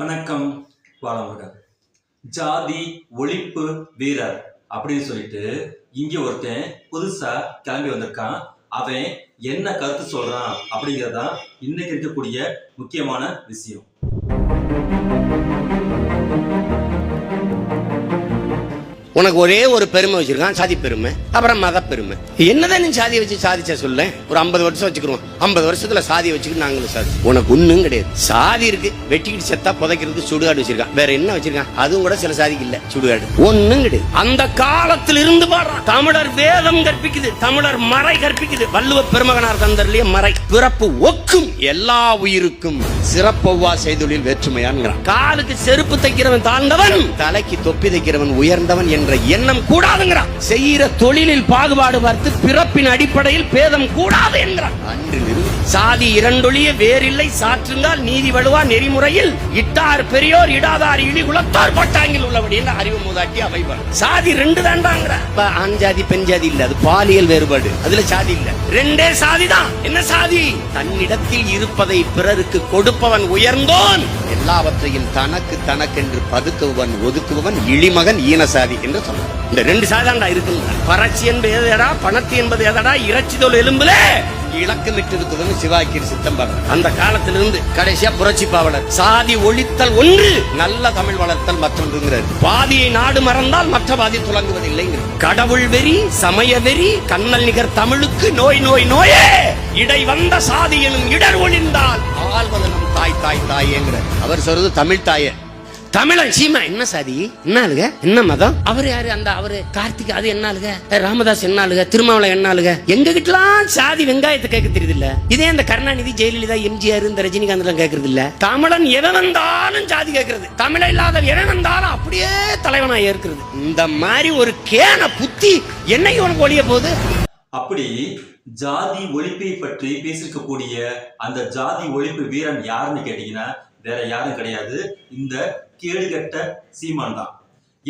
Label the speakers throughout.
Speaker 1: வணக்கம் வாழமுருகன் ஜாதி ஒழிப்பு வீரர் அப்படின்னு சொல்லிட்டு இங்க ஒருத்தன் புதுசா கிளம்பி வந்திருக்கான் அவன் என்ன கருத்து சொல்றான் அப்படிங்கறதான் இன்னைக்கு இருக்கக்கூடிய முக்கியமான விஷயம்
Speaker 2: உனக்கு ஒரே ஒரு பெருமை வச்சிருக்கான் சாதி பெருமை அப்புறம் மத பெருமை என்னதான் நீ சாதியை வச்சு சாதிச்ச சொல்ல ஒரு ஐம்பது வருஷம் வச்சுக்கிறோம் ஐம்பது வருஷத்துல சாதியை வச்சுக்கிட்டு நாங்களும் சாதி உனக்கு ஒண்ணும் கிடையாது சாதி இருக்கு வெட்டிக்கிட்டு செத்தா புதைக்கிறதுக்கு சுடுகாடு வச்சிருக்கான் வேற என்ன வச்சிருக்கான் அதுவும் கூட சில சாதிக்கு இல்ல சுடுகாடு ஒண்ணும் கிடையாது அந்த காலத்தில் இருந்து பாடுறான் தமிழர் வேதம் கற்பிக்குது தமிழர் மறை கற்பிக்குது வள்ளுவ பெருமகனார் தந்தர்லயே மறை பிறப்பு ஒக்கும் எல்லா உயிருக்கும் சிறப்பவ்வா செய்தொழில் வேற்றுமையான்கிறான் காலுக்கு செருப்பு தைக்கிறவன் தாழ்ந்தவன் தலைக்கு தொப்பி தைக்கிறவன் உயர்ந்தவன் என் என்ற எண்ணம் கூடாதுங்கிறான் செய்கிற தொழிலில் பாகுபாடு பார்த்து பிறப்பின் அடிப்படையில் பேதம் கூடாது என்கிறார் அன்றிலிருந்து சாதி இரண்டொழிய வேறில்லை சாற்றுங்கால் நீதி வலுவா நெறிமுறையில் இட்டார் பெரியோர் இடாதார் இழிகுலத்தார் பட்டாங்கில் உள்ளபடி என்ற அறிவு மூதாட்டி அவை சாதி ரெண்டு தான் ஆண் ஜாதி பெண் ஜாதி இல்ல அது பாலியல் வேறுபாடு அதுல சாதி இல்ல ரெண்டே சாதி தான் என்ன சாதி தன்னிடத்தில் இருப்பதை பிறருக்கு கொடுப்பவன் உயர்ந்தோன் எல்லாவற்றையும் தனக்கு தனக்கென்று பதுக்குவன் ஒதுக்குவன் இழிமகன் ஈனசாதி என்று சொன்னார் இந்த ரெண்டு சாதாண்டா இருக்கு பரட்சி என்பது எதடா பணத்தி என்பது எதடா இறைச்சி தோல் எலும்புல இலக்கம் இட்டிருக்குதுன்னு சிவாக்கிரி சித்தம்பரம் அந்த காலத்திலிருந்து கடைசியா புரட்சி பாவலர் சாதி ஒழித்தல் ஒன்று நல்ல தமிழ் வளர்த்தல் மற்றொன்றுங்கிறார் பாதியை நாடு மறந்தால் மற்ற பாதி துலங்குவதில்லைங்கிற கடவுள் வெறி சமய வெறி கண்ணல் நிகர் தமிழுக்கு நோய் நோய் நோயே இடை வந்த சாதி எனும் இடர் ஒழிந்தால் ஆழ்வதனும் தாய் தாய் தாயேங்கிற அவர் சொல்றது தமிழ் தாயே தமிழன் சீமா என்ன சாதி என்ன ஆளுக என்ன மதம் அவர் யாரு அந்த அவரு கார்த்திக் அது என்ன ஆளுக ராமதாஸ் என்ன ஆளுக திருமாவளை என்ன ஆளுக எங்க கிட்டலாம் சாதி வெங்காயத்தை கேட்க தெரியுது இல்ல இதே அந்த கருணாநிதி ஜெயலலிதா எம்ஜிஆர் இந்த ரஜினிகாந்த் எல்லாம் கேட்கறது இல்ல தமிழன் எவன் வந்தாலும் சாதி கேட்கறது தமிழ இல்லாத எவன் வந்தாலும் அப்படியே தலைவனா ஏற்கிறது இந்த மாதிரி ஒரு கேன புத்தி என்னைக்கு உனக்கு ஒழிய போகுது
Speaker 1: அப்படி ஜாதி ஒழிப்பை பற்றி பேசிருக்கக்கூடிய அந்த ஜாதி ஒழிப்பு வீரன் யாருன்னு கேட்டீங்கன்னா வேற யாரும் கிடையாது இந்த கேடு கட்ட சீமான் தான்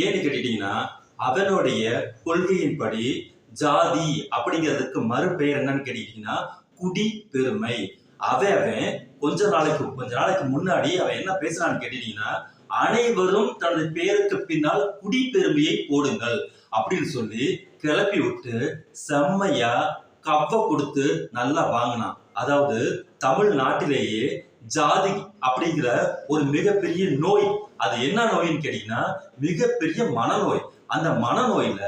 Speaker 1: ஏன்னு கேட்டிட்டீங்கன்னா அவனுடைய கொள்கையின்படி ஜாதி அப்படிங்கிறதுக்கு மறுபெயர் என்னன்னு கேட்டீங்கன்னா குடி பெருமை அவன் அவன் கொஞ்ச நாளைக்கு கொஞ்ச நாளைக்கு முன்னாடி அவன் என்ன பேசுறான்னு கேட்டீங்கன்னா அனைவரும் தனது பெயருக்கு பின்னால் குடிப்பெருமையை போடுங்கள் அப்படின்னு சொல்லி கிளப்பி விட்டு செம்மையா கப்ப கொடுத்து நல்லா வாங்கினான் அதாவது தமிழ்நாட்டிலேயே ஜாதி அப்படிங்கிற ஒரு மிகப்பெரிய நோய் அது என்ன நோயின்னு கேட்டீங்கன்னா மிகப்பெரிய மனநோய் அந்த மனநோயில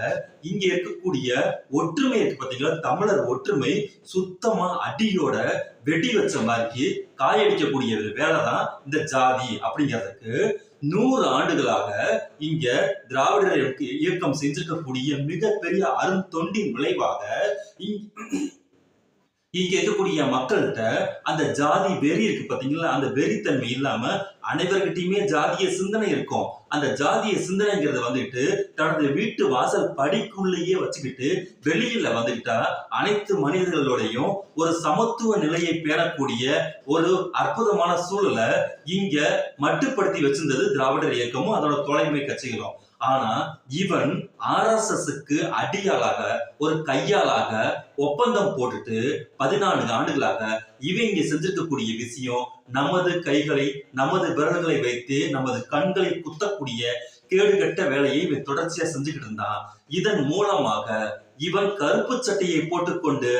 Speaker 1: இங்க இருக்கக்கூடிய ஒற்றுமை இருக்கு பாத்தீங்களா தமிழர் ஒற்றுமை சுத்தமா அடியோட வெடி வச்ச மாதிரி காயடிக்கக்கூடிய வேலை தான் இந்த ஜாதி அப்படிங்கிறதுக்கு நூறு ஆண்டுகளாக இங்க திராவிடர் இயக்கம் செஞ்சிருக்கக்கூடிய மிகப்பெரிய அருந்தொண்டின் விளைவாக இங்க இருக்கக்கூடிய மக்கள்கிட்ட அந்த ஜாதி வெறி இருக்கு பாத்தீங்களா அந்த வெறித்தன்மை இல்லாம அனைவர்கிட்டயுமே ஜாதிய சிந்தனை இருக்கும் அந்த ஜாதிய சிந்தனைங்கிறத வந்துட்டு தனது வீட்டு வாசல் படிக்குள்ளேயே வச்சுக்கிட்டு வெளியில வந்துட்டா அனைத்து மனிதர்களோடையும் ஒரு சமத்துவ நிலையை பேணக்கூடிய ஒரு அற்புதமான சூழலை இங்க மட்டுப்படுத்தி வச்சிருந்தது திராவிடர் இயக்கமும் அதோட தொலைமை கட்சிகளும் ஆனா இவன் எஸ் அடியாளாக ஒரு கையாளாக ஒப்பந்தம் போட்டுட்டு பதினான்கு ஆண்டுகளாக இவங்க செஞ்சிருக்கக்கூடிய விஷயம் நமது கைகளை நமது விரல்களை வைத்து நமது கண்களை குத்தக்கூடிய கேடுகட்ட வேலையை இவன் தொடர்ச்சியா செஞ்சுக்கிட்டு இருந்தான் இதன் மூலமாக இவன் கருப்பு சட்டையை போட்டுக்கொண்டு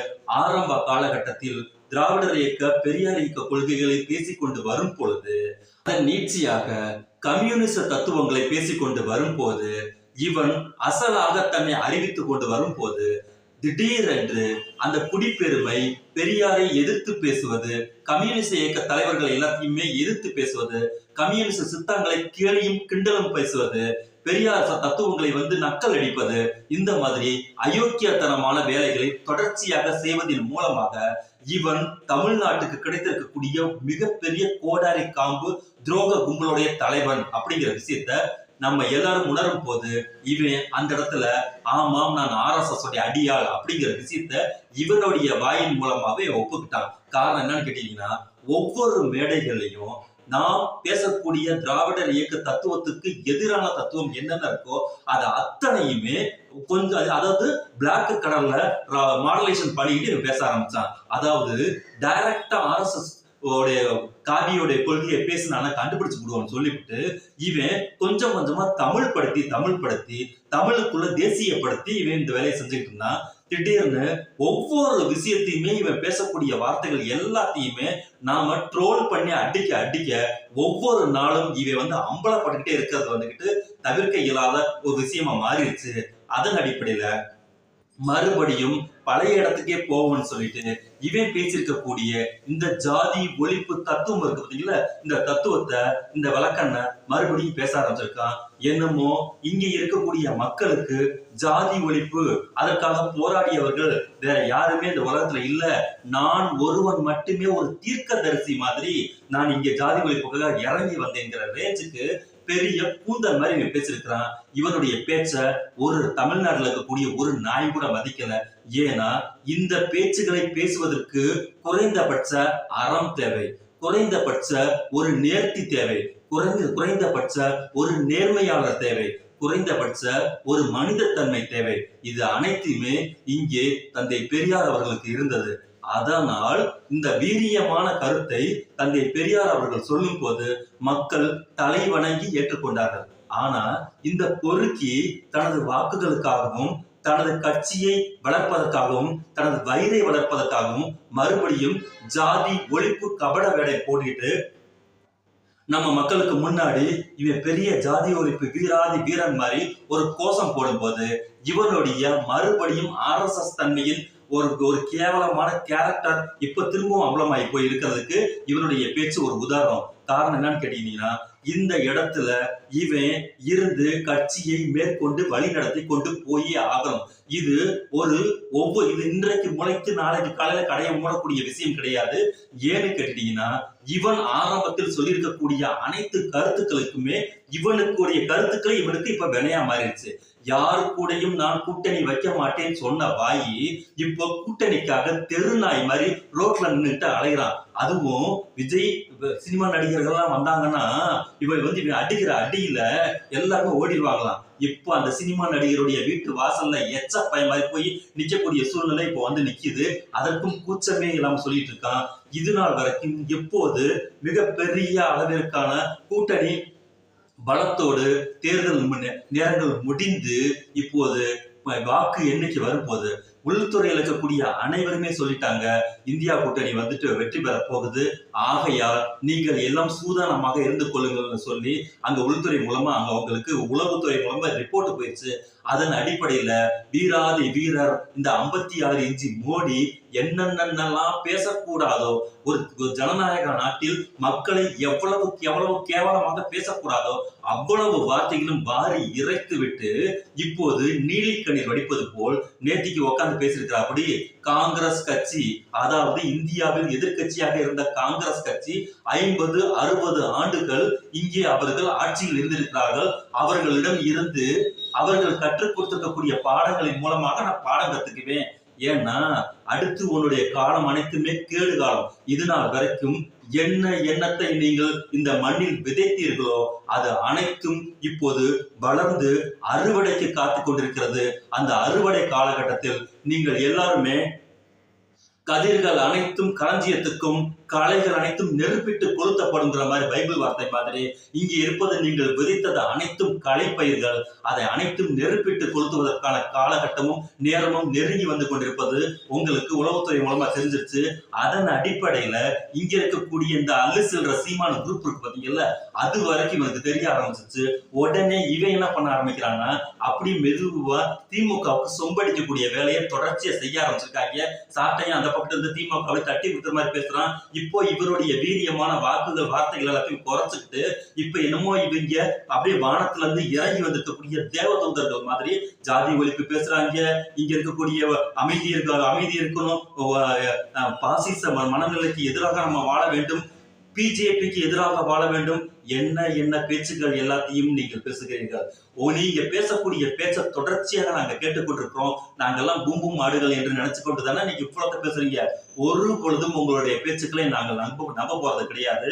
Speaker 1: ஆரம்ப காலகட்டத்தில் திராவிடர் இயக்க பெரியார் இயக்க கொள்கைகளை பேசிக்கொண்டு வரும் பொழுது அதன் நீட்சியாக கம்யூனிச தத்துவங்களை பேசிக்கொண்டு போது இவன் அசலாக தன்னை அறிவித்துக் கொண்டு போது திடீரென்று அந்த குடிப்பெருமை பெரியாரை எதிர்த்து பேசுவது கம்யூனிச இயக்க தலைவர்கள் எல்லாத்தையுமே எதிர்த்து பேசுவது கம்யூனிச சித்தாங்களை கேளியும் கிண்டலும் பேசுவது பெரியார் தத்துவங்களை வந்து நக்கல் அடிப்பது இந்த மாதிரி அயோக்கியத்தனமான வேலைகளை தொடர்ச்சியாக செய்வதன் மூலமாக இவன் தமிழ்நாட்டுக்கு கிடைத்திருக்கக்கூடிய மிகப்பெரிய கோடாரி காம்பு துரோக கும்பலுடைய தலைவன் அப்படிங்கிற விஷயத்த நம்ம எல்லாரும் உணரும் போது இவன் அந்த இடத்துல ஆமாம் நான் ஆர்எஸ்எஸ் உடைய அடியாள் அப்படிங்கிற விஷயத்த இவனுடைய வாயின் மூலமாவே ஒப்புக்கிட்டான் காரணம் என்னன்னு கேட்டீங்கன்னா ஒவ்வொரு மேடைகள்லையும் நாம் பேசக்கூடிய திராவிடர் இயக்க தத்துவத்துக்கு எதிரான தத்துவம் என்னென்ன இருக்கோ அதை அத்தனையுமே கொஞ்சம் அதாவது பிளாக் கடல்ல மாடலேஷன் பண்ணிக்கிட்டு பேச ஆரம்பிச்சான் அதாவது டைரக்டா ஆர்எஸ்எஸ் உடைய காவியோடைய கொள்கையை பேசி கண்டுபிடிச்சு விடுவான்னு சொல்லிவிட்டு இவன் கொஞ்சம் கொஞ்சமா தமிழ் படுத்தி தமிழ் படுத்தி தமிழுக்குள்ள தேசியப்படுத்தி இவன் இந்த வேலையை செஞ்சுக்கிட்டு இருந்தான் திடீர்னு ஒவ்வொரு விஷயத்தையுமே இவன் பேசக்கூடிய வார்த்தைகள் எல்லாத்தையுமே நாம ட்ரோல் பண்ணி அடிக்க அடிக்க ஒவ்வொரு நாளும் இவன் வந்து அம்பலப்பட்டுக்கிட்டே இருக்கிறது வந்துகிட்டு தவிர்க்க இயலாத ஒரு விஷயமா மாறிடுச்சு அதன் அடிப்படையில மறுபடியும் பழைய இடத்துக்கே போவோம்னு சொல்லிட்டு இவன் பேசியிருக்கக்கூடிய இந்த ஜாதி ஒழிப்பு தத்துவம் இருக்கு பார்த்தீங்களா இந்த தத்துவத்தை இந்த விளக்கண்ண மறுபடியும் பேச ஆரம்பிச்சிருக்கான் என்னமோ இங்க இருக்கக்கூடிய மக்களுக்கு ஜாதி ஒழிப்பு அதற்காக போராடியவர்கள் வேற யாருமே இந்த உலகத்துல இல்ல நான் ஒருவன் மட்டுமே ஒரு தீர்க்க தரிசி மாதிரி நான் இங்க ஜாதி ஒழிப்புக்காக இறங்கி வந்தேங்கிற ரேஞ்சுக்கு பெரிய கூந்தல் மாதிரி இவன் பேசிருக்கிறான் இவனுடைய பேச்ச ஒரு தமிழ்நாட்டில் இருக்கக்கூடிய ஒரு நாய் கூட மதிக்கல ஏன்னா இந்த பேச்சுகளை பேசுவதற்கு குறைந்தபட்ச அறம் தேவை குறைந்தபட்ச ஒரு நேர்த்தி தேவை குறைந்த குறைந்தபட்ச ஒரு நேர்மையாளர் தேவை குறைந்தபட்ச ஒரு மனிதத்தன்மை தேவை இது அனைத்தையுமே இங்கே தந்தை பெரியார் அவர்களுக்கு இருந்தது அதனால் இந்த வீரியமான கருத்தை தந்தை பெரியார் அவர்கள் சொல்லும் போது மக்கள் தலைவணங்கி ஏற்றுக்கொண்டார்கள் ஆனா இந்த பொறுக்கி தனது வாக்குகளுக்காகவும் தனது கட்சியை வளர்ப்பதற்காகவும் தனது வயிறை வளர்ப்பதற்காகவும் மறுபடியும் ஜாதி ஒழிப்பு கபட வேலை போட்டிட்டு நம்ம மக்களுக்கு முன்னாடி இவன் பெரிய ஜாதி ஒழிப்பு வீராதி வீரன் மாதிரி ஒரு கோஷம் போடும்போது இவனுடைய மறுபடியும் ஆர் எஸ் எஸ் தன்மையின் ஒரு ஒரு கேவலமான கேரக்டர் இப்ப திரும்பவும் அம்பலமாகி போய் இருக்கிறதுக்கு இவனுடைய பேச்சு ஒரு உதாரணம் காரணம் என்னன்னு கேட்டீங்கன்னா இந்த இடத்துல இவன் இருந்து கட்சியை மேற்கொண்டு வழி நடத்தி கொண்டு போயே ஆகணும் இது ஒரு ஒவ்வொரு இது இன்றைக்கு முளைத்து நாளைக்கு காலையில கடையை மூடக்கூடிய விஷயம் கிடையாது ஏன்னு கேட்டீங்கன்னா இவன் ஆரம்பத்தில் சொல்லியிருக்கக்கூடிய அனைத்து கருத்துக்களுக்குமே இவனுக்குடைய கருத்துக்களை இவனுக்கு இப்ப வினையா மாறிடுச்சு யாரு கூடயும் நான் கூட்டணி வைக்க மாட்டேன்னு சொன்ன வாயி இப்போ கூட்டணிக்காக தெருநாய் மாதிரி ரோட்ல நின்றுட்டு அலைகிறான் அதுவும் விஜய் சினிமா நடிகர்கள்லாம் வந்தாங்கன்னா இவன் வந்து இவன் அடிக்கிற அடியில எல்லாருமே ஓடிடுவாங்களாம் இப்போ அந்த சினிமா நடிகருடைய வீட்டு வாசல்ல எச்ச பய மாதிரி போய் நிக்கக்கூடிய சூழ்நிலை இப்போ வந்து நிற்கிது அதற்கும் கூச்சமே இல்லாம சொல்லிட்டு இருக்கான் இது நாள் வரைக்கும் எப்போது மிகப்பெரிய அளவிற்கான கூட்டணி பலத்தோடு தேர்தல் நேரங்கள் முடிந்து இப்போது வாக்கு எண்ணிக்கை வரும்போது உள்துறையில் இருக்கக்கூடிய அனைவருமே சொல்லிட்டாங்க இந்தியா கூட்டணி வந்துட்டு வெற்றி பெற போகுது ஆகையால் நீங்கள் எல்லாம் சூதானமாக இருந்து கொள்ளுங்கள்னு சொல்லி அங்க உள்துறை மூலமா அங்க அவங்களுக்கு உளவுத்துறை மூலமா ரிப்போர்ட் போயிடுச்சு அதன் அடிப்படையில வீராதி வீரர் இந்த ஐம்பத்தி ஆறு இன்ச்சு மோடி என்னென்னலாம் பேசக்கூடாதோ ஒரு ஜனநாயக நாட்டில் மக்களை எவ்வளவு எவ்வளவு கேவலமாக பேசக்கூடாதோ அவ்வளவு வார்த்தைகளும் வாரி இறைத்து விட்டு இப்போது நீலிக்கண்ணீர் வடிப்பது போல் நேத்திக்கு உட்கார்ந்து பேசியிருக்கிறாப்படி காங்கிரஸ் கட்சி அதாவது இந்தியாவில் எதிர்கட்சியாக இருந்த காங்கிரஸ் கட்சி ஐம்பது அறுபது ஆண்டுகள் இங்கே அவர்கள் ஆட்சியில் இருந்திருக்கிறார்கள் அவர்களிடம் இருந்து அவர்கள் கற்றுக் கொடுத்திருக்கக்கூடிய பாடங்களின் மூலமாக நான் பாடம் கத்துக்குவேன் ஏன்னா அடுத்து உன்னுடைய காலம் அனைத்துமே கேடு காலம் இது நாள் வரைக்கும் என்ன எண்ணத்தை நீங்கள் இந்த மண்ணில் விதைத்தீர்களோ அது அனைத்தும் இப்போது வளர்ந்து அறுவடைக்கு காத்து கொண்டிருக்கிறது அந்த அறுவடை காலகட்டத்தில் நீங்கள் எல்லாருமே கதிர்கள் அனைத்தும் களஞ்சியத்துக்கும் காலைகள் அனைத்தும் நெருப்பிட்டு கொளுத்தப்படுங்கிற மாதிரி பைபிள் வார்த்தை மாதிரி இங்கு இருப்பது நீங்கள் விதைத்தது அனைத்தும் களைப்பயிர்கள் அதை அனைத்தும் நெருப்பிட்டு கொளுத்துவதற்கான காலகட்டமும் நேரமும் நெருங்கி வந்து கொண்டிருப்பது உங்களுக்கு உளவுத்துறை மூலமா தெரிஞ்சிருச்சு அதன் அடிப்படையில இங்க இருக்கக்கூடிய இந்த அல்லு செல்ற சீமான குரூப் இருக்கு பாத்தீங்கல்ல அது வரைக்கும் இவனுக்கு தெரிய ஆரம்பிச்சிச்சு உடனே இவன் என்ன பண்ண ஆரம்பிக்கிறாங்கன்னா அப்படி மெதுவா திமுகவுக்கு சொம்படிக்கக்கூடிய வேலையை தொடர்ச்சியை செய்ய ஆரம்பிச்சிருக்காங்க சாட்டையும் அந்த பக்கத்துல இருந்து திமுகவை தட்டி கொடுத்த மாதிரி பேசுறான் இப்போ இவருடைய வீரியமான வாக்குகள் வார்த்தைகள் எல்லாத்தையும் குறைச்சிக்கிட்டு இப்ப என்னமோ இவங்க அப்படியே வானத்துல இருந்து இறங்கி வந்திருக்கக்கூடிய தொந்தர்கள் மாதிரி ஜாதி ஒழிப்பு பேசுறாங்க இங்க இருக்கக்கூடிய அமைதி இருக்க அமைதி இருக்கணும் பாசிச மனநிலைக்கு எதிராக நம்ம வாழ வேண்டும் பிஜேபிக்கு எதிராக வாழ வேண்டும் என்ன என்ன பேச்சுக்கள் எல்லாத்தையும் நீங்கள் பேசுகிறீர்கள் ஓ நீங்க பேசக்கூடிய பேச்ச தொடர்ச்சியாக நாங்க கேட்டுக்கொண்டிருக்கிறோம் நாங்கெல்லாம் பூம்பும் ஆடுகள் என்று நினைச்சு கொண்டு தானே நீங்க இவ்வளவு பேசுறீங்க ஒரு பொழுதும் உங்களுடைய பேச்சுக்களை நாங்கள் நம்ப நம்ப போறது கிடையாது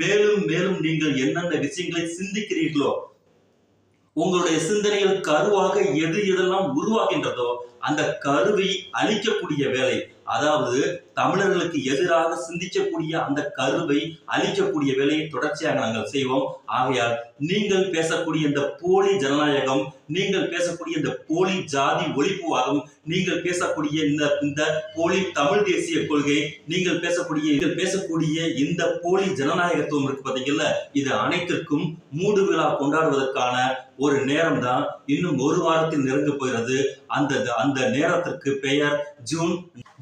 Speaker 1: மேலும் மேலும் நீங்கள் என்னென்ன விஷயங்களை சிந்திக்கிறீர்களோ உங்களுடைய சிந்தனைகளுக்கு கருவாக எது எதெல்லாம் உருவாகின்றதோ அந்த கருவி அழிக்கக்கூடிய வேலை அதாவது தமிழர்களுக்கு எதிராக சிந்திக்கக்கூடிய அந்த கருவை அழிக்கக்கூடிய வேலையை தொடர்ச்சியாக நாங்கள் செய்வோம் ஆகையால் நீங்கள் பேசக்கூடிய இந்த போலி ஜனநாயகம் நீங்கள் பேசக்கூடிய இந்த போலி ஜாதி ஒழிப்புவாதம் நீங்கள் பேசக்கூடிய இந்த இந்த போலி தமிழ் தேசிய கொள்கை நீங்கள் பேசக்கூடிய நீங்கள் பேசக்கூடிய இந்த போலி ஜனநாயகத்துவம் இருக்கு பார்த்தீங்கல்ல இது அனைத்திற்கும் மூடு விழா கொண்டாடுவதற்கான ஒரு நேரம் தான் இன்னும் ஒரு வாரத்தில் நெருங்க போகிறது அந்த அந்த நேரத்திற்கு பெயர் ஜூன்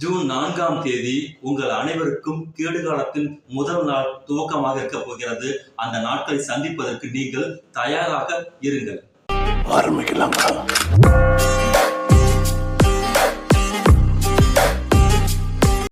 Speaker 1: ஜூன் நான்காம் தேதி உங்கள் அனைவருக்கும் கேடு காலத்தின் முதல் நாள் துவக்கமாக இருக்க போகிறது அந்த நாட்களை சந்திப்பதற்கு நீங்கள் தயாராக இருங்கள் ஆரம்பிக்கலாம்